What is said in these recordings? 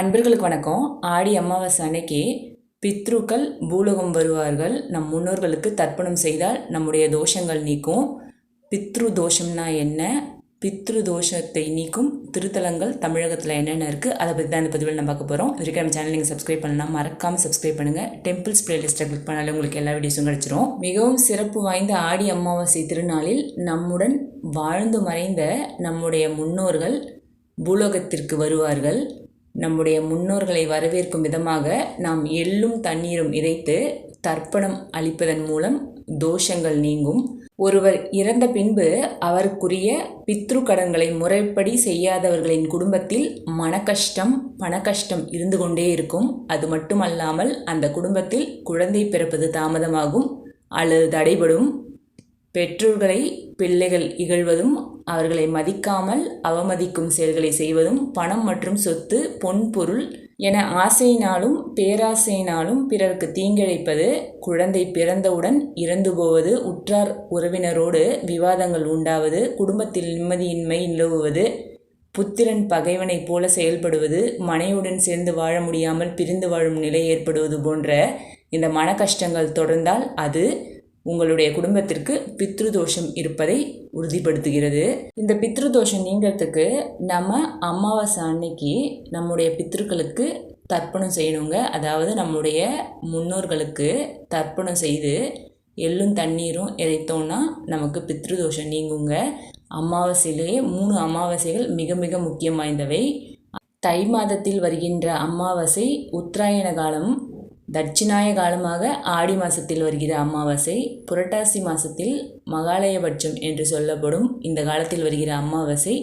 அன்பர்களுக்கு வணக்கம். ஆடி அமாவாசை அன்னைக்கு பித்ருக்கள் பூலோகம் வருவார்கள். நம் முன்னோர்களுக்கு தர்ப்பணம் செய்தால் நம்முடைய தோஷங்கள் நீக்கும். பித்ரு தோஷம்னா என்ன? பித்ரு தோஷத்தை நீக்கும் திருத்தலங்கள் தமிழகத்தில் என்னென்ன இருக்குது அதை பற்றி தான் இந்த பதிவில் நம்ம பார்க்க போகிறோம் இதுக்கு நம்ம சேனல் நீங்கள் சப்ஸ்கிரைப் பண்ணலாம் மறக்காமல் சப்ஸ்கிரைப் பண்ணுங்கள் டெம்பிள்ஸ் பிளேலிஸ்ட்டை கிளிக் பண்ணாலே உங்களுக்கு எல்லா வீடியோஸும் கிடச்சிரும். மிகவும் சிறப்பு வாய்ந்த ஆடி அமாவாசை திருநாளில் நம்முடன் வாழ்ந்து மறைந்த நம்முடைய முன்னோர்கள் பூலோகத்திற்கு வருவார்கள். நம்முடைய முன்னோர்களை வரவேற்கும் விதமாக நாம் எள்ளும் தண்ணீரும் இறைத்து தர்ப்பணம் அளிப்பதன் மூலம் தோஷங்கள் நீங்கும். ஒருவர் இறந்த பின்பு அவருக்குரிய பித்ரு கடன்களை முறைப்படி செய்யாதவர்களின் குடும்பத்தில் மனக்கஷ்டம் பணக்கஷ்டம் இருந்து கொண்டே இருக்கும். அது மட்டுமல்லாமல் அந்த குடும்பத்தில் குழந்தை பிறப்பது தாமதமாகும். அல்லது தடைபடும். பெற்றோர்களை பிள்ளைகள் இகழ்வதும் அவர்களை மதிக்காமல் அவமதிக்கும் செயல்களை செய்வதும் பணம் மற்றும் சொத்து பொன் பொருள் என ஆசையினாலும் பேராசையினாலும் பிறருக்கு தீங்கிழைப்பது குழந்தை பிறந்தவுடன் இறந்து போவது உற்றார் உறவினரோடு விவாதங்கள் உண்டாவது குடும்பத்தில் நிம்மதியின்மை நிலவுவது புத்திரன் பகைவனைப் போல செயல்படுவது மனையுடன் சேர்ந்து வாழ முடியாமல் பிரிந்து வாழும் நிலை ஏற்படுவது போன்ற இந்த மன கஷ்டங்கள் தொடர்ந்தால் அது உங்களுடைய குடும்பத்திற்கு பித்ருதோஷம் இருப்பதை உறுதிப்படுத்துகிறது. இந்த பித்ருதோஷம் நீங்கிறதுக்கு நம்ம அமாவாசை அன்னைக்கு நம்முடைய பித்ருக்களுக்கு தர்ப்பணம் செய்யணுங்க. அதாவது நம்முடைய முன்னோர்களுக்கு தர்ப்பணம் செய்து எள்ளும் தண்ணீரும் இறைத்தோன்னா நமக்கு பித்ருதோஷம் நீங்குங்க. அமாவாசையிலேயே மூணு அமாவாசைகள் மிக மிக முக்கியம் வாய்ந்தவை. தை மாதத்தில் வருகின்ற அமாவாசை உத்தராயண காலம் தட்சிணாய காலமாக ஆடி மாதத்தில் வருகிற அமாவாசை புரட்டாசி மாதத்தில் மகாலயபட்சம் என்று சொல்லப்படும் இந்த காலத்தில் வருகிற அமாவாசை.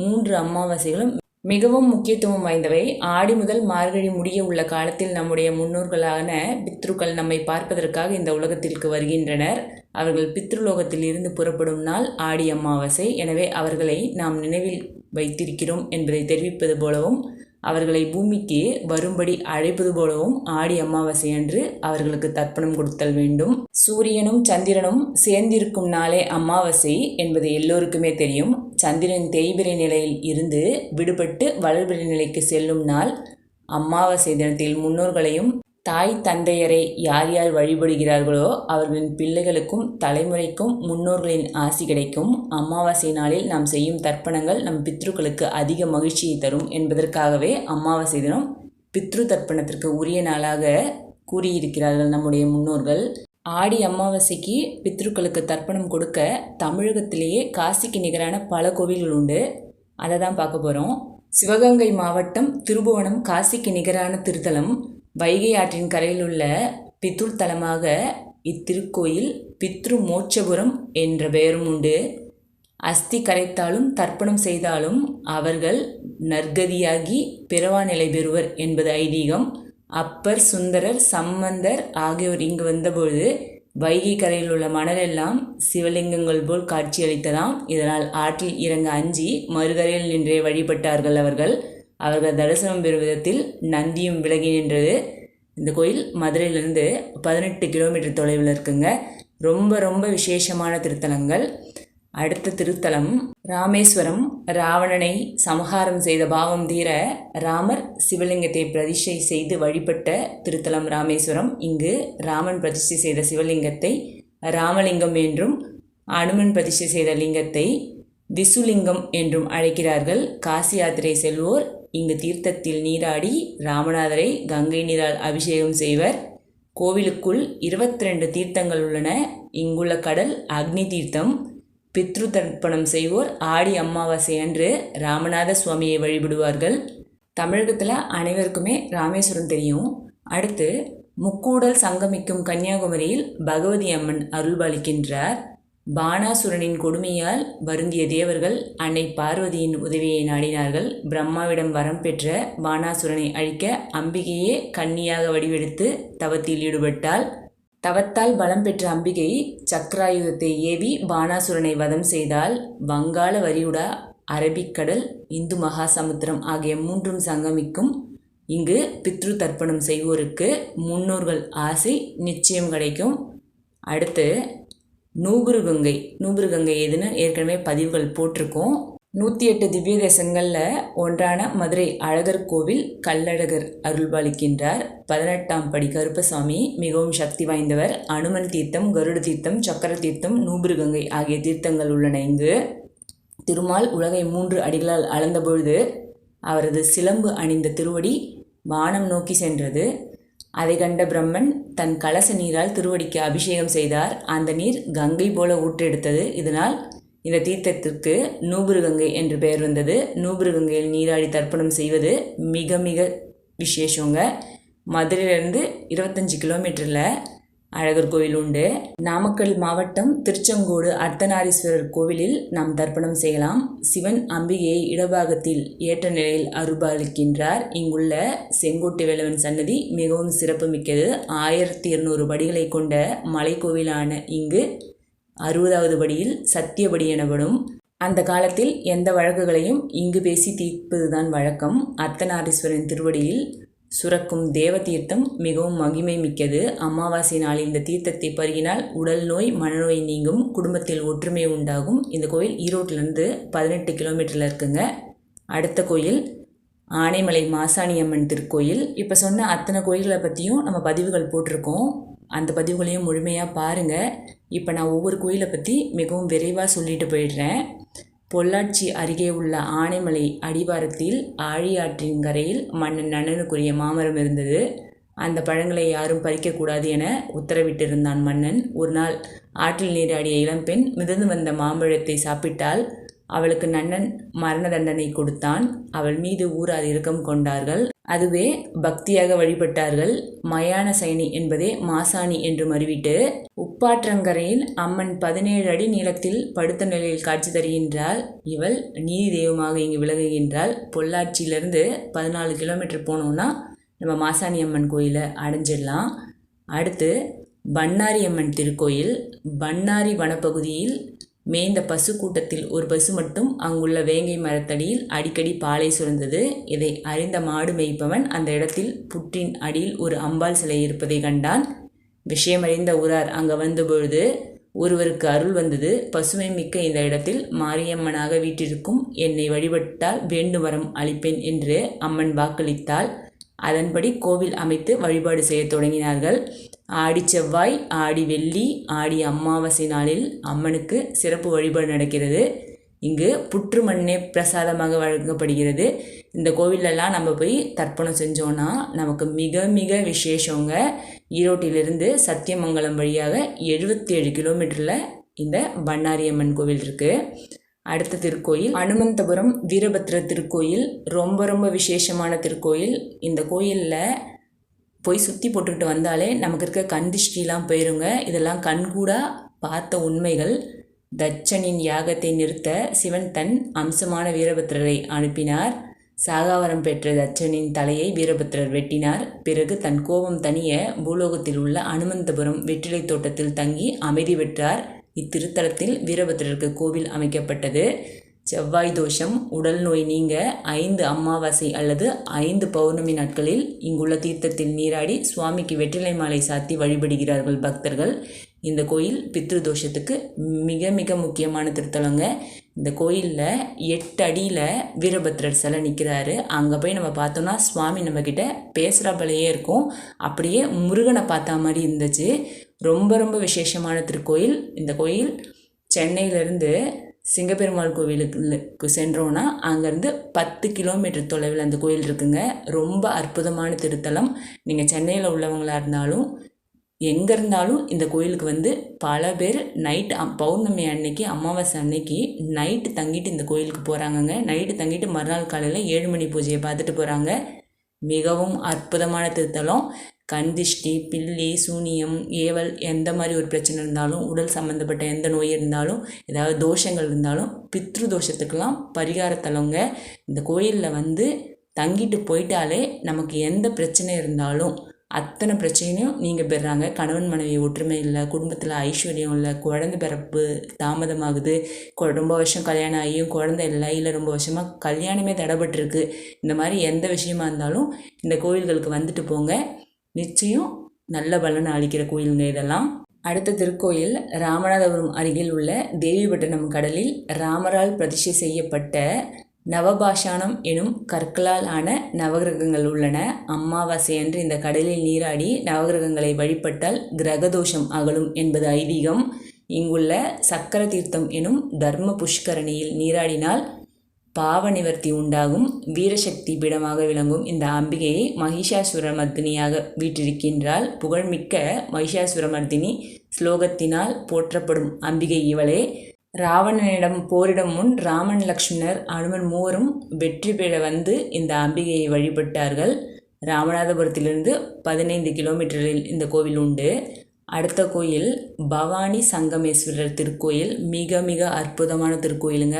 மூன்று அமாவாசைகளும் மிகவும் முக்கியத்துவம் வாய்ந்தவை. ஆடி முதல் மார்கழி முடிய உள்ள காலத்தில் நம்முடைய முன்னோர்களான பித்ருக்கள் நம்மை பார்ப்பதற்காக இந்த உலகத்திற்கு வருகின்றனர். அவர்கள் பித்ருலோகத்தில் இருந்து புறப்படும் நாள் ஆடி அமாவாசை. எனவே அவர்களை நாம் நினைவில் வைத்திருக்கிறோம் என்பதை தெரிவிப்பது போலவும் அவர்களை பூமிக்கு வரும்படி அழைப்பது போலவும் ஆடி அமாவாசை அன்று அவர்களுக்கு தர்ப்பணம் கொடுத்தல் வேண்டும். சூரியனும் சந்திரனும் சேர்ந்திருக்கும் நாளே அமாவாசை என்பது எல்லோருக்குமே தெரியும். சந்திரன் தேய்பிரை நிலையில் இருந்து விடுபட்டு வளர்பிறை நிலைக்கு செல்லும் நாள் அமாவாசை தினத்தில் முன்னோர்களையும் தாய் தந்தையரை யார் யார் வழிபடுகிறார்களோ அவர்களின் பிள்ளைகளுக்கும் தலைமுறைக்கும் முன்னோர்களின் ஆசி கிடைக்கும். அமாவாசை நாளில் நாம் செய்யும் தர்ப்பணங்கள் நம் பித்ருக்களுக்கு அதிக மகிழ்ச்சியை தரும் என்பதற்காகவே அமாவாசை தினம் பித்ரு தர்ப்பணத்திற்கு உரிய நாளாக கூறியிருக்கிறார்கள் நம்முடைய முன்னோர்கள். ஆடி அமாவாசைக்கு பித்ருக்களுக்கு தர்ப்பணம் கொடுக்க தமிழகத்திலேயே காசிக்கு நிகரான பல கோவில்கள் உண்டு. அதை தான் பார்க்க போகிறோம் சிவகங்கை மாவட்டம் திருபுவனம் காசிக்கு நிகரான திருத்தலம். வைகை ஆற்றின் கரையில் உள்ள பித்துள் தலமாக இத்திருக்கோயில் பித்ரு மோட்சபுரம் என்ற பெயரும் உண்டு. அஸ்தி கரைத்தாலும் தர்ப்பணம் செய்தாலும் அவர்கள் நற்கதியாகி பிறவா நிலை பெறுவர் என்பது ஐதீகம். அப்பர் சுந்தரர் சம்பந்தர் ஆகியோர் இங்கு வந்தபொழுது வைகை கரையில் உள்ள மணல் எல்லாம் சிவலிங்கங்கள் போல் காட்சியளித்ததாம். இதனால் ஆற்றில் இறங்க அஞ்சி மறுகரையில் நின்றே வழிபட்டார்கள் அவர்கள். அவர்கள் தரிசனம் பெறும் விதத்தில் நந்தியும் விலகி நின்றது. இந்த கோயில் மதுரையிலேருந்து பதினெட்டு கிலோமீட்டர் தொலைவில் இருக்குங்க. ரொம்ப ரொம்ப விசேஷமான திருத்தலங்கள். அடுத்த திருத்தலம் ராமேஸ்வரம். ராவணனை சமகாரம் செய்த பாவம் தீர ராமர் சிவலிங்கத்தை பிரதிஷ்டை செய்து வழிபட்ட திருத்தலம் ராமேஸ்வரம். இங்கு ராமன் பிரதிஷ்டை செய்த சிவலிங்கத்தை ராமலிங்கம் என்றும் அனுமன் பிரதிஷ்டை செய்த லிங்கத்தை விசுலிங்கம் என்றும் அழைக்கிறார்கள். காசி யாத்திரை செல்வோர் இங்கு தீர்த்தத்தில் நீராடி ராமநாதரை கங்கை நீரால் அபிஷேகம் செய்வர். கோவிலுக்குள் இருபத்தி ரெண்டு தீர்த்தங்கள் உள்ளன. இங்குள்ள கடல் அக்னி தீர்த்தம். பித்ரு தர்ப்பணம் செய்வோர் ஆடி அமாவாசை அன்று ராமநாத சுவாமியை வழிபடுவார்கள். தமிழகத்தில் அனைவருக்குமே ராமேஸ்வரம் தெரியும். அடுத்து முக்கூடல் சங்கமிக்கும் கன்னியாகுமரியில் பகவதி அம்மன் அருள்பாலிக்கின்றார். பானாசுரனின் கொடுமையால் வருந்திய தேவர்கள் அன்னை பார்வதியின் உதவியை நாடினார்கள். பிரம்மாவிடம் வரம் பெற்ற பானாசுரனை அழிக்க அம்பிகையே கன்னியாக வடிவெடுத்து தவத்தில் ஈடுபட்டால் தவத்தால் பலம் பெற்ற அம்பிகை சக்கராயுதத்தை ஏவி பானாசுரனை வதம் செய்தால் வங்காள வரியுடா அரபிக்கடல் இந்து மகாசமுத்திரம் ஆகிய மூன்றும் சங்கமிக்கும். இங்கு பித்ரு தர்ப்பணம் செய்வோருக்கு முன்னோர்கள் ஆசை நிச்சயம் கிடைக்கும். அடுத்து நூபுருகங்கை. நூபுருகங்கை எதுன்னு ஏற்கனவே பதிவுகள் போட்டிருக்கோம். நூற்றி எட்டு திவ்ய தேசங்களில் ஒன்றான மதுரை அழகர் கோவில் கள்ளழகர் அருள்பாலிக்கின்றார். பதினெட்டாம் படி கருப்பசாமி மிகவும் சக்தி வாய்ந்தவர். அனுமன் தீர்த்தம் கருட தீர்த்தம் சக்கர தீர்த்தம் நூபிருகங்கை ஆகிய தீர்த்தங்கள் உள்ளன இங்கு. திருமால் உலகை மூன்று அடிகளால் அளந்தபொழுது அவரது சிலம்பு அணிந்த திருவடி வானம் நோக்கி சென்றது. அதை கண்ட பிரம்மன் தன் கலச நீரால் திருவடிக்கு அபிஷேகம் செய்தார். அந்த நீர் கங்கை போல ஊற்றெடுத்தது. இதனால் இந்த தீர்த்தத்திற்கு நூபுரு கங்கை என்று பெயர் வந்தது. நூபுரு கங்கையில் நீராடி தர்ப்பணம் செய்வது மிக மிக விசேஷங்க. மதுரையிலேருந்து இருபத்தஞ்சி கிலோமீட்டரில் அழகர் கோவில் உண்டு. நாமக்கல் மாவட்டம் திருச்செங்கோடு அர்த்தநாரீஸ்வரர் கோவிலில் நாம் தர்ப்பணம் செய்யலாம். சிவன் அம்பிகையை இடபாகத்தில் ஏற்ற நிலையில் அருபாலிக்கின்றார் இங்குள்ள செங்கோட்டு வேலவன் சன்னதி மிகவும் சிறப்புமிக்கது. ஆயிரத்தி இருநூறு படிகளை கொண்ட மலைக்கோவிலான இங்கு அறுபதாவது படியில் சத்தியபடி எனப்படும். அந்த காலத்தில் எந்த வழக்குகளையும் இங்கு பேசி தீர்ப்பதுதான் வழக்கம். அர்த்தநாரீஸ்வரன் திருவடியில் சுரக்கும் தேவ தீர்த்தம் மிகவும் மகிமை மிக்கது. அமாவாசை நாள் இந்த தீர்த்தத்தை பருகினால் உடல் நோய் மனநோய் நீங்கும் குடும்பத்தில் ஒற்றுமை உண்டாகும். இந்த கோயில் ஈரோட்டிலேருந்து பதினெட்டு கிலோமீட்டரில் இருக்குங்க. அடுத்த கோயில் ஆனைமலை மாசாணியம்மன் திருக்கோயில். இப்போ சொன்ன அத்தனை கோயில்களை பற்றியும் நம்ம பதிவுகள் போட்டிருக்கோம். அந்த பதிவுகளையும் முழுமையாக பாருங்கள் இப்போ நான் ஒவ்வொரு கோயிலை பற்றி மிகவும் விரைவாக சொல்லிட்டு போயிடுறேன். பொள்ளாச்சி அருகே உள்ள ஆனைமலை அடிவாரத்தில் ஆழியாற்றின் கரையில் மன்னன் நன்னனுக்குரிய மாமரம் இருந்தது. அந்த பழங்களை யாரும் பறிக்கக்கூடாது என உத்தரவிட்டிருந்தான் மன்னன். ஒரு நாள் ஆற்றில் நீராடிய இளம்பெண் மிதந்து வந்த மாம்பழத்தை சாப்பிட்டால் அவளுக்கு நன்னன் மரண தண்டனை கொடுத்தான். அவள் மீது ஊரார் இரக்கம் கொண்டார்கள். அதுவே பக்தியாக வழிபட்டார்கள். மயான சைனி என்பதே மாசாணி என்று மறிவிட்டு உப்பாற்றங்கரையில் அம்மன் பதினேழு அடி நீளத்தில் படுத்த நிலையில் காட்சி தருகின்றாள். இவள் நீதி தெய்வமாக இங்கு விலகுகின்றாள் பொள்ளாச்சியிலிருந்து பதினாலு கிலோமீட்டர் போனோம்னா நம்ம மாசாணி அம்மன் கோயிலை அடைஞ்சிடலாம். அடுத்து பண்ணாரி அம்மன் திருக்கோயில். பண்ணாரி வனப்பகுதியில் மேய்ந்த பசு கூட்டத்தில் ஒரு பசு மட்டும் அங்குள்ள வேங்கை மரத்தடியில் அடிக்கடி பாலை சுரந்தது. இதை அறிந்த மாடு மேய்ப்பவன் அந்த இடத்தில் புற்றின் அடியில் ஒரு அம்பாள் சிலை இருப்பதை கண்டான். விஷயமறிந்த ஊரார் அங்கே வந்தபொழுது ஒருவருக்கு அருள் வந்தது. பசுமை மிக்க இந்த இடத்தில் மாரியம்மனாக வீட்டிற்கும் என்னை வழிபட்டால் வேண்டு வரம் அளிப்பேன் என்று அம்மன் வாக்களித்தாள். அதன்படி கோவில் அமைத்து வழிபாடு செய்யத் தொடங்கினார்கள். ஆடி செவ்வாய் ஆடி வெள்ளி ஆடி அமாவாசை நாளில் அம்மனுக்கு சிறப்பு வழிபாடு நடக்கிறது. இங்கு புற்று மண்ணே பிரசாதமாக வழங்கப்படுகிறது. இந்த கோவிலெல்லாம் நம்ம போய் தர்ப்பணம் செஞ்சோன்னா நமக்கு மிக மிக விசேஷங்க. ஈரோட்டிலிருந்து சத்தியமங்கலம் வழியாக எழுபத்தி ஏழு கிலோமீட்டரில் இந்த பண்ணாரியம்மன் கோவில் இருக்குது அடுத்த திருக்கோயில் அனுமந்தபுரம் வீரபத்ர திருக்கோயில். ரொம்ப ரொம்ப விசேஷமான திருக்கோயில். இந்த கோயிலில் போய் சுற்றி போட்டுக்கிட்டு வந்தாலே நமக்கு இருக்க கண் திருஷ்டிலாம் போயிருங்க. இதெல்லாம் கண்கூடாக பார்த்த உண்மைகள். தட்சனின் யாகத்தை நிறுத்த சிவன் தன் அம்சமான வீரபத்ரரை அனுப்பினார். சாகாவரம் பெற்ற தட்சனின் தலையை வீரபத்ரர் வெட்டினார். பிறகு தன் கோபம் தனிய பூலோகத்தில் உள்ள அனுமந்தபுரம் வெற்றிலை தோட்டத்தில் தங்கி அமைதி பெற்றார். இத்திருத்தலத்தில் வீரபத்ரருக்கு கோவில் அமைக்கப்பட்டது. செவ்வாய் தோஷம் உடல் நோய் நீங்க ஐந்து அமாவாசை அல்லது ஐந்து பௌர்ணமி நாட்களில் இங்குள்ள தீர்த்தத்தில் நீராடி சுவாமிக்கு வெற்றிலை மாலை சாத்தி வழிபடுகிறார்கள் பக்தர்கள். இந்த கோயில் பித்ரு தோஷத்துக்கு மிக மிக முக்கியமான திருத்தலங்க. இந்த கோயிலில் எட்டு அடியில் வீரபத்ரர் சிலை நிற்கிறாரு அங்கே போய் நம்ம பார்த்தோம்னா சுவாமி நம்மக்கிட்ட பேசுகிறப்பலையே இருக்கும். அப்படியே முருகனை பார்த்தா மாதிரி இருந்துச்சு. ரொம்ப ரொம்ப விசேஷமான திருக்கோயில். இந்த கோயில் சென்னையிலேருந்து சிங்கப்பெருமாள் கோவிலுக்கு சென்றோன்னா அங்கேருந்து பத்து கிலோமீட்டர் தொலைவில் அந்த கோயில் இருக்குங்க. ரொம்ப அற்புதமான திருத்தலம். நீங்கள் சென்னையில் உள்ளவங்களாக இருந்தாலும் எங்கே இருந்தாலும் இந்த கோயிலுக்கு வந்து பல பேர் நைட் பௌர்ணமி அன்னைக்கு அமாவாசை அன்னைக்கு நைட்டு தங்கிட்டு இந்த கோயிலுக்கு போகிறாங்கங்க நைட்டு தங்கிட்டு மறுநாள் காலையில் ஏழு மணி பூஜையை பார்த்துட்டு போகிறாங்க மிகவும் அற்புதமான திருத்தலம். கந்திஷ்டி பில்லி சூனியம் ஏவல் எந்த மாதிரி ஒரு பிரச்சனை இருந்தாலும் உடல் சம்மந்தப்பட்ட எந்த நோய் இருந்தாலும் ஏதாவது தோஷங்கள் இருந்தாலும் பித்ரு தோஷத்துக்கெல்லாம் பரிகாரத்தலவங்க இந்த கோயிலில் வந்து தங்கிட்டு போயிட்டாலே நமக்கு எந்த பிரச்சனை இருந்தாலும் அத்தனை பிரச்சனையும் நீங்கள் பெறாங்க. கணவன் மனைவி ஒற்றுமை இல்லை குடும்பத்தில் ஐஸ்வர்யம் இல்லை குழந்த பிறப்பு தாமதமாகுது ரொம்ப வருஷம் கல்யாணம் ஆகியும் குழந்தை இல்லை இல்லை ரொம்ப வருஷமாக கல்யாணமே தடைபட்டிருக்கு இந்த மாதிரி எந்த விஷயமா இருந்தாலும் இந்த கோயில்களுக்கு வந்துட்டு போங்க. நிச்சயம் நல்ல பலனை அளிக்கிற கோயிலுங்க இதெல்லாம். அடுத்த திருக்கோயில் ராமநாதபுரம் அருகில் உள்ள தேவிபட்டினம் கடலில் ராமரால் பிரதிஷ்டை செய்யப்பட்ட நவபாஷானம் எனும் கற்களால் ஆன நவகிரகங்கள் உள்ளன. அமாவாசை அன்று இந்த கடலில் நீராடி நவகிரகங்களை வழிபட்டால் கிரகதோஷம் அகலும் என்பது ஐதீகம். இங்குள்ள சக்கர தீர்த்தம் எனும் தர்ம புஷ்கரணியில் நீராடினால் பாவ நிவர்த்தி உண்டாகும். வீரசக்தி பீடமாக விளங்கும் இந்த அம்பிகையை மகிஷாசுர மர்தினியாக வீற்றிருக்கின்றால் புகழ்மிக்க மகிஷாசுரமர்தினி ஸ்லோகத்தினால் போற்றப்படும் அம்பிகை இவளே. ராவணனிடம் போரிடும் முன் ராமன் லக்ஷ்மணர் அனுமன் மூவரும் வெற்றி பெற வந்து இந்த அம்பிகையை வழிபட்டார்கள். ராமநாதபுரத்திலிருந்து பதினைந்து கிலோமீட்டரில் இந்த கோவில் உண்டு. அடுத்த கோயில் பவானி சங்கமேஸ்வரர் திருக்கோயில். மிக மிக அற்புதமான திருக்கோயிலுங்க.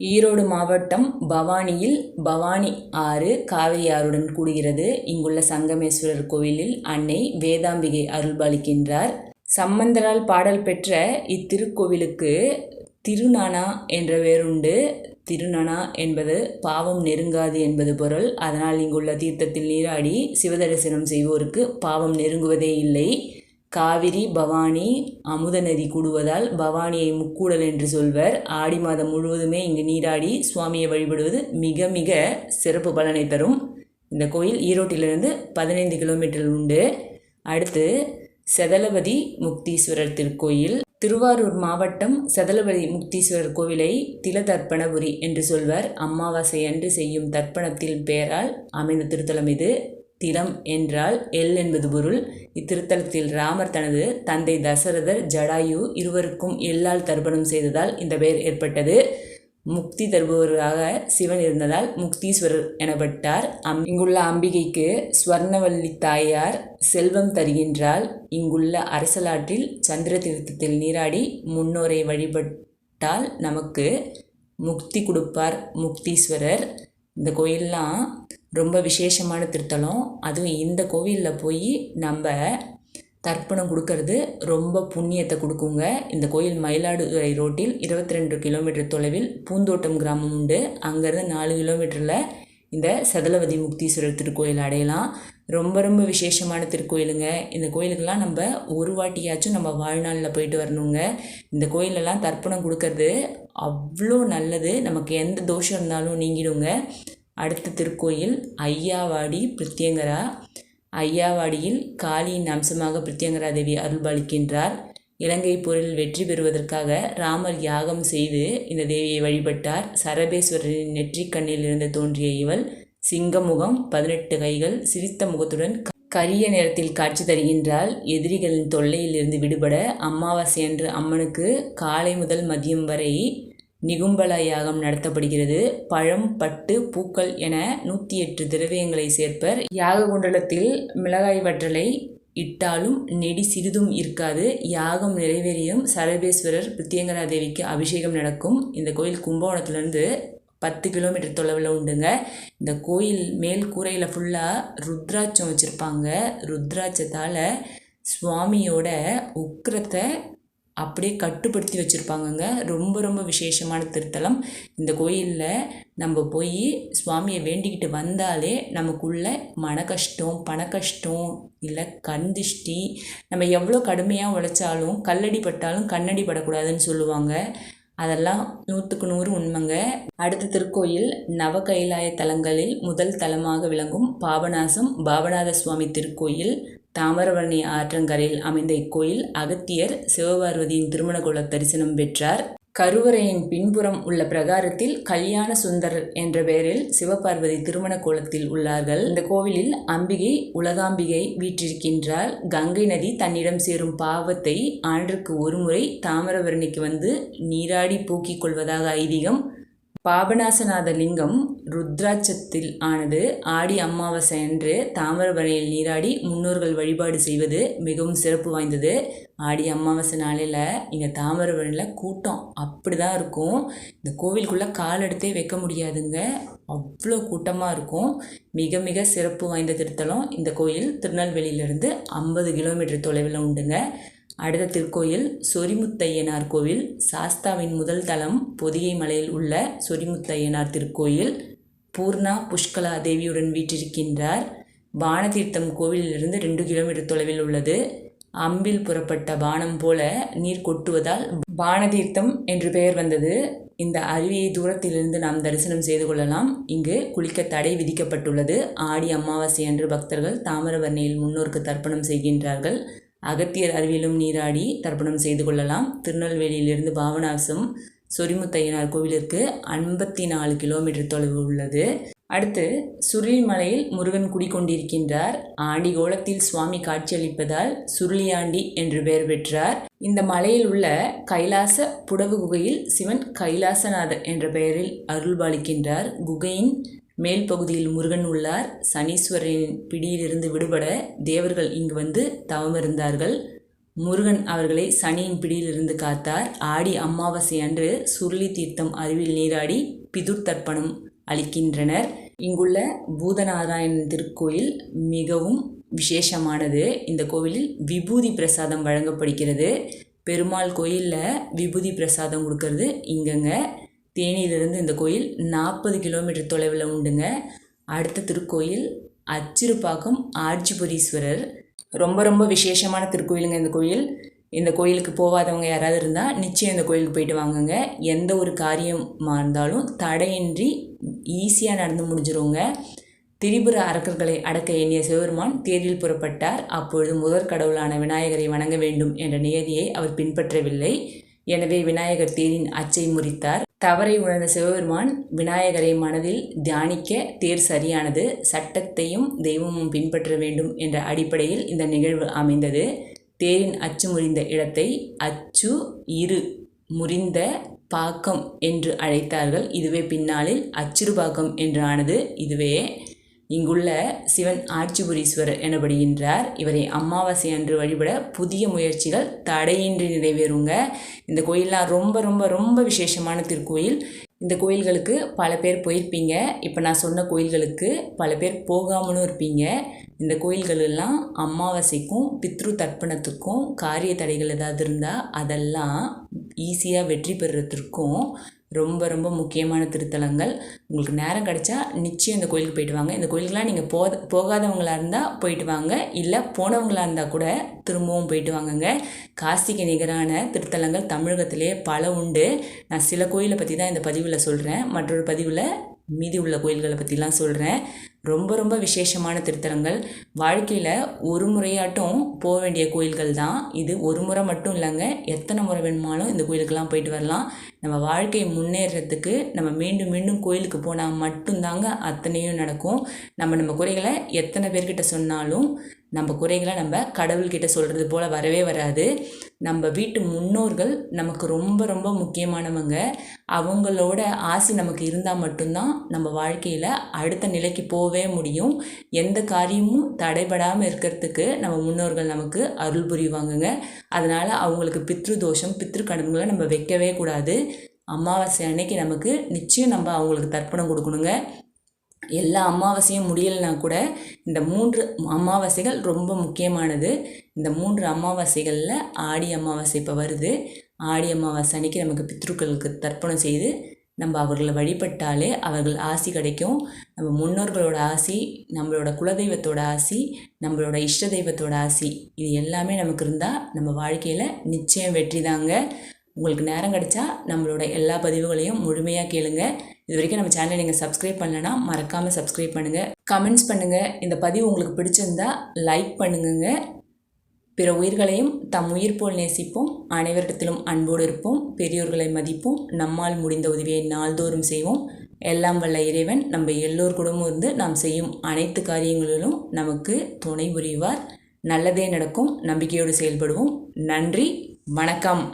ஈரோடு மாவட்டம் பவானியில் பவானி ஆறு காவிரி ஆறுடன் கூடுகிறது. இங்குள்ள சங்கமேஸ்வரர் கோவிலில் அன்னை வேதாம்பிகை அருள்பாலிக்கின்றார். சம்பந்தரால் பாடல் பெற்ற இத்திருக்கோவிலுக்கு திருநானா என்ற வேறுண்டு திருநனா என்பது பாவம் நெருங்காது என்பது பொருள். அதனால் இங்குள்ள தீர்த்தத்தில் நீராடி சிவதரிசனம் செய்வோருக்கு பாவம் நெருங்குவதே இல்லை. காவிரி பவானி அமுத நதி கூடுவதால் பவானியை முக்கூடல் என்று சொல்வர். ஆடி மாதம் முழுவதுமே இங்கு நீராடி சுவாமியை வழிபடுவது மிக மிக சிறப்பு பலனை தரும். இந்த கோயில் ஈரோட்டிலிருந்து பதினைந்து கிலோமீட்டர் உண்டு. அடுத்து செதலபதி முக்தீஸ்வரர் திருக்கோயில். திருவாரூர் மாவட்டம் செதலபதி முக்தீஸ்வரர் கோவிலை திலதர்ப்பணபுரி என்று சொல்வர். அமாவாசை அன்று செய்யும் தர்ப்பணத்தில் பெயரால் அமைந்த திருத்தலம் இது. திலம் என்றால் எல் என்பது பொருள். இத்திருத்தலத்தில் ராமர் தனது தந்தை தசரதர் ஜடாயு இருவருக்கும் எல்லால் தர்ப்பணம் செய்ததால் இந்த பெயர் ஏற்பட்டது. முக்தி தருபவராக சிவன் இருந்ததால் முக்தீஸ்வரர் எனப்பட்டார். அம் இங்குள்ள அம்பிகைக்கு ஸ்வர்ணவல்லி தாயார் செல்வம் தருகின்றால் இங்குள்ள அரசலாற்றில் சந்திர தீர்த்தத்தில் நீராடி முன்னோரை வழிபட்டால் நமக்கு முக்தி கொடுப்பார் முக்தீஸ்வரர். இந்த கோயிலெலாம் ரொம்ப விசேஷமான திருத்தலம். அதுவும் இந்த கோவிலில் போய் நம்ம தர்ப்பணம் கொடுக்கறது ரொம்ப புண்ணியத்தை கொடுக்குங்க. இந்த கோயில் மயிலாடுதுறை ரோட்டில் இருபத்தி ரெண்டு கிலோமீட்டர் தொலைவில் பூந்தோட்டம் கிராமம் உண்டு. அங்கேருந்து நாலு கிலோமீட்டரில் இந்த சதலவதி முக்தீஸ்வரர் திருக்கோயில் அடையலாம். ரொம்ப ரொம்ப விசேஷமான திருக்கோயிலுங்க. இந்த கோயிலுக்கெல்லாம் நம்ம ஒரு வாட்டியாச்சும் நம்ம வாழ்நாளில் போயிட்டு வரணுங்க. இந்த கோயிலெல்லாம் தர்ப்பணம் கொடுக்கறது அவ்வளோ நல்லது. நமக்கு எந்த தோஷம் இருந்தாலும் நீங்கிடுங்க. அடுத்த திருக்கோயில் ஐயாவாடி பிரித்யங்கரா. ஐயாவாடியில் காளியின் அம்சமாக பிரித்யங்கரா தேவி அருள்பாலிக்கின்றார். இலங்கை போரில் வெற்றி பெறுவதற்காக ராமர் யாகம் செய்து இந்த தேவியை வழிபட்டார். சரபேஸ்வரரின் நெற்றிக் கண்ணில் இருந்து தோன்றிய இவள் சிங்கமுகம் பதினெட்டு கைகள் சிரித்த முகத்துடன் கரிய நேரத்தில் காட்சி தருகின்றால் எதிரிகளின் தொல்லையிலிருந்து விடுபட அமாவாசை அன்று அம்மனுக்கு காலை முதல் மதியம் வரை நிகும்பல யாகம் நடத்தப்படுகிறது. பழம் பட்டு பூக்கள் என நூற்றி எட்டு திரவியங்களை சேர்ப்பர். யாக குண்டலத்தில் மிளகாய் வற்றலை இட்டாலும் நெடி சிறிதும் இருக்காது. யாகம் நிறைவேறியும் சரபேஸ்வரர் பிரித்தியங்கரா தேவிக்கு அபிஷேகம் நடக்கும். இந்த கோயில் கும்பகோணத்திலிருந்து பத்து கிலோமீட்டர் தொலைவில் உண்டுங்க. இந்த கோயில் மேல் கூரையில் ஃபுல்லாக ருத்ராட்சம் வச்சுருப்பாங்க. ருத்ராட்சத்தால் சுவாமியோட உக்கிரத்தை அப்படியே கட்டுப்படுத்தி வச்சுருப்பாங்கங்க. ரொம்ப ரொம்ப விசேஷமான திருத்தலம். இந்த கோயிலில் நம்ம போய் சுவாமியை வேண்டிக்கிட்டு வந்தாலே நமக்குள்ள மன கஷ்டம் பண கஷ்டம் இல்லை கண் திஷ்டி நம்ம எவ்வளோ கடுமையாக உழைச்சாலும் கல்லடி பட்டாலும் கண்ணடி படக்கூடாதுன்னு சொல்லுவாங்க. அதெல்லாம் நூற்றுக்கு நூறு உண்மைங்க. அடுத்த திருக்கோயில் நவ கைலாய தலங்களில் முதல் தலமாக விளங்கும் பாபநாசம் பாபநாத சுவாமி திருக்கோயில் தாமிரபரணி ஆற்றங்கரையில் அமைந்த இக்கோயில் அகத்தியர் சிவபார்வதியின் திருமண கோல தரிசனம் பெற்றார். கருவறையின் பின்புறம் உள்ள பிரகாரத்தில் கல்யாண சுந்தரர் என்ற பெயரில் சிவபார்வதி திருமண கோலத்தில் உள்ளார்கள். இந்த கோவிலில் அம்பிகை உலகாம்பிகை வீற்றிருக்கின்றால் கங்கை நதி தன்னிடம் சேரும் பாவத்தை ஆண்டுக்கு ஒருமுறை தாமிரபரணிக்கு வந்து நீராடி போக்கிக் கொள்வதாக ஐதீகம் பாபநாசநாத லிங்கம் ருத்ராட்சத்தில் ஆனது ஆடி அமாவாசை அன்று தாமிரபரணியில் நீராடி முன்னோர்கள் வழிபாடு செய்வது மிகவும் சிறப்பு வாய்ந்தது. ஆடி அமாவாசை நாளில் இங்கே தாமிரபரணியில் கூட்டம் அப்படி தான் இருக்கும். இந்த கோவிலுக்குள்ளே கால் எடுத்தே வைக்க முடியாதுங்க. அவ்வளோ கூட்டமாக இருக்கும். மிக மிக சிறப்பு வாய்ந்த திருத்தலம். இந்த கோயில் திருநெல்வேலியிலேருந்து ஐம்பது கிலோமீட்டர் தொலைவில் உண்டுங்க. அடுத்த திருக்கோயில் சொரிமுத்தையனார் கோவில். சாஸ்தாவின் முதல் தலம் பொதிகை மலையில் உள்ள சொரிமுத்தையனார் திருக்கோயில். பூர்ணா புஷ்கலா தேவியுடன் வீற்றிருக்கின்றார். பானதீர்த்தம் கோவிலிலிருந்து ரெண்டு கிலோமீட்டர் தொலைவில் உள்ளது. அம்பில் புறப்பட்ட பானம் போல நீர் கொட்டுவதால் பானதீர்த்தம் என்று பெயர் வந்தது. இந்த அருவியை தூரத்திலிருந்து நாம் தரிசனம் செய்து கொள்ளலாம். இங்கு குளிக்க தடை விதிக்கப்பட்டுள்ளது. ஆடி அமாவாசை அன்று பக்தர்கள் தாமிரபரணியில் முன்னோருக்கு தர்ப்பணம் செய்கின்றார்கள். அகத்தியர் அருவியிலும் நீராடி தர்ப்பணம் செய்து கொள்ளலாம். திருநெல்வேலியிலிருந்து பாவனாசம் சொரிமுத்தையனார் கோவிலிற்கு ஐம்பத்தி நாலு கிலோமீட்டர் தொலைவு உள்ளது. அடுத்து சுருளிமலையில் முருகன் குடிக்கொண்டிருக்கின்றார் ஆண்டி கோலத்தில் சுவாமி காட்சியளிப்பதால் சுருளியாண்டி என்று பெயர் பெற்றார். இந்த மலையில் உள்ள கைலாச புடவு குகையில் சிவன் கைலாசநாதர் என்ற பெயரில் அருள்பாலிக்கின்றார். குகையின் மேல் பகுதியில் முருகன் உள்ளார். சனீஸ்வரின் பிடியிலிருந்து விடுபட தேவர்கள் இங்கு வந்து தவமிருந்தார்கள். முருகன் அவர்களை சனியின் பிடியிலிருந்து காத்தார். ஆடி அமாவாசை அன்று சுருளி தீர்த்தம் அருவில் நீராடி பிதுர் தர்ப்பணம் அளிக்கின்றனர். இங்குள்ள பூதநாராயணன் திருக்கோயில் மிகவும் விசேஷமானது. இந்த கோவிலில் விபூதி பிரசாதம் வழங்கப்படுகிறது. பெருமாள் கோயிலில் விபூதி பிரசாதம் கொடுக்கறது. இங்கங்க தேனியிலிருந்து இந்த கோயில் நாற்பது கிலோமீட்டர் தொலைவில் உண்டுங்க. அடுத்த திருக்கோயில் அச்சிறுப்பாக்கம் ஆட்சிபுரீஸ்வரர். ரொம்ப ரொம்ப விசேஷமான திருக்கோயிலுங்க இந்த கோயில். இந்த கோயிலுக்கு போகாதவங்க யாராவது இருந்தால் நிச்சயம் இந்த கோயிலுக்கு போயிட்டு வாங்குங்க. எந்த ஒரு காரியமாக இருந்தாலும் தடையின்றி ஈஸியாக நடந்து முடிஞ்சிருவோங்க திரிபுர அரக்கர்களை அடக்க எண்ணிய சிவபெருமான் தேரில் புறப்பட்டார். அப்பொழுது முதற் கடவுளான விநாயகரை வணங்க வேண்டும் என்ற நியதியை அவர் பின்பற்றவில்லை. எனவே விநாயகர் தேரின் அச்சை முறித்தார். தவறை உணர்ந்த சிவபெருமான் விநாயகரை மனதில் தியானிக்க தேர் சரியானது சட்டத்தையும் தெய்வமும் பின்பற்ற வேண்டும் என்ற அடிப்படையில் இந்த நிகழ்வு அமைந்தது. தேரின் அச்சு முறிந்த இடத்தை அச்சு இரு முறிந்த பாக்கம் என்று அழைத்தார்கள். இதுவே பின்னாளில் அச்சிறுபாக்கம் என்று ஆனது இதுவே இங்குள்ள சிவன் ஆட்சிபுரீஸ்வரர் எனப்படுகின்றார். இவரை அமாவாசை அன்று வழிபட புதிய முயற்சிகள் தடையின்றி நிறைவேறுங்க. இந்த கோயிலெலாம் ரொம்ப ரொம்ப ரொம்ப விசேஷமான திருக்கோயில். இந்த கோயில்களுக்கு பல பேர் போயிருப்பீங்க. இப்போ நான் சொன்ன கோயில்களுக்கு பல பேர் போகாமலும் இருப்பீங்க. இந்த கோயில்களெல்லாம் அமாவாசைக்கும் பித்ரு தர்ப்பணத்துக்கும் காரிய தடைகள் ஏதாவது இருந்தால் அதெல்லாம் ஈஸியாக வெற்றி பெறுறதுக்கும் ரொம்ப ரொம்ப முக்கியமான திருத்தலங்கள். உங்களுக்கு நேரம் கிடச்சா நிச்சயம் இந்த கோயிலுக்கு போயிட்டு வாங்க. இந்த கோயிலுக்குலாம் நீங்கள் போ போகாதவங்களாக இருந்தால் போயிட்டு வாங்க. இல்லை போனவங்களாக இருந்தால் கூட திரும்பவும் போயிட்டு வாங்கங்க. காசிக்கு நிகரான திருத்தலங்கள் தமிழகத்திலே பல உண்டு. நான் சில கோயிலை பற்றி தான் இந்த பதிவில் சொல்கிறேன் மற்றொரு பதிவில் மீதி உள்ள கோயில்களை பற்றிலாம் சொல்கிறேன் ரொம்ப ரொம்ப விசேஷமான திருத்தலங்கள். வாழ்க்கையில் ஒரு முறையாட்டும் போக வேண்டிய கோயில்கள் தான். இது ஒரு முறை மட்டும் இல்லைங்க. எத்தனை முறை வேணுமாலும் இந்த கோயிலுக்கெல்லாம் போயிட்டு வரலாம். நம்ம வாழ்க்கை முன்னேறத்துக்கு நம்ம மீண்டும் மீண்டும் கோயிலுக்கு போனால் மட்டும்தாங்க அத்தனையும் நடக்கும். நம்ம நம்ம குறைகளை எத்தனை பேர்கிட்ட சொன்னாலும் நம்ம குறைகளை நம்ம கடவுள்கிட்ட சொல்கிறது போல் வரவே வராது. நம்ம வீட்டு முன்னோர்கள் நமக்கு ரொம்ப ரொம்ப முக்கியமானவங்க. அவங்களோட ஆசை நமக்கு இருந்தால் மட்டும்தான் நம்ம வாழ்க்கையில் அடுத்த நிலைக்கு போகவே முடியும். எந்த காரியமும் தடைபடாமல் இருக்கிறதுக்கு நம்ம முன்னோர்கள் நமக்கு அருள் புரிவாங்கங்க. அதனால் அவங்களுக்கு பித்ரு தோஷம் பித்ரு கடன்களை நம்ம வைக்கவே கூடாது. அமாவாசை அன்னைக்கு நமக்கு நிச்சயம் நம்ம அவங்களுக்கு தர்ப்பணம் கொடுக்கணுங்க. எல்லா அமாவாசையும் முடியலைனா கூட இந்த மூன்று அமாவாசைகள் ரொம்ப முக்கியமானது. இந்த மூன்று அமாவாசைகளில் ஆடி அமாவாசை இப்போ வருது. ஆடி அமாவாசை அன்னைக்கு நமக்கு பித்ருக்களுக்கு தர்ப்பணம் செய்து நம்ம அவர்களை வழிபட்டாலே அவர்கள் ஆசி கிடைக்கும். நம்ம முன்னோர்களோட ஆசி நம்மளோட குலதெய்வத்தோட ஆசி நம்மளோட இஷ்ட தெய்வத்தோட ஆசி இது எல்லாமே நமக்கு இருந்தால் நம்ம வாழ்க்கையில் நிச்சயம் வெற்றி தாங்க. உங்களுக்கு நேரம் கிடைச்சா நம்மளோட எல்லா பதிவுகளையும் முழுமையாக கேளுங்க. இது வரைக்கும் நம்ம சேனலை நீங்கள் சப்ஸ்கிரைப் பண்ணலன்னா மறக்காமல் சப்ஸ்கிரைப் பண்ணுங்கள் கமெண்ட்ஸ் பண்ணுங்கள் இந்த பதிவு உங்களுக்கு பிடிச்சிருந்தா லைக் பண்ணுங்க பிற உயிர்களையும் தம் உயிர் போல் நேசிப்போம். அனைவரிடத்திலும் அன்போடு இருப்போம். பெரியோர்களை மதிப்போம். நம்மால் முடிந்த உதவியை நாள்தோறும் செய்வோம். எல்லாம் வல்ல இறைவன். நம்ம எல்லோர் குடும்பம் இருந்து நாம் செய்யும் அனைத்து காரியங்களிலும் நமக்கு துணை புரிவார். நல்லதே நடக்கும். நம்பிக்கையோடு செயல்படுவோம். நன்றி. வணக்கம்.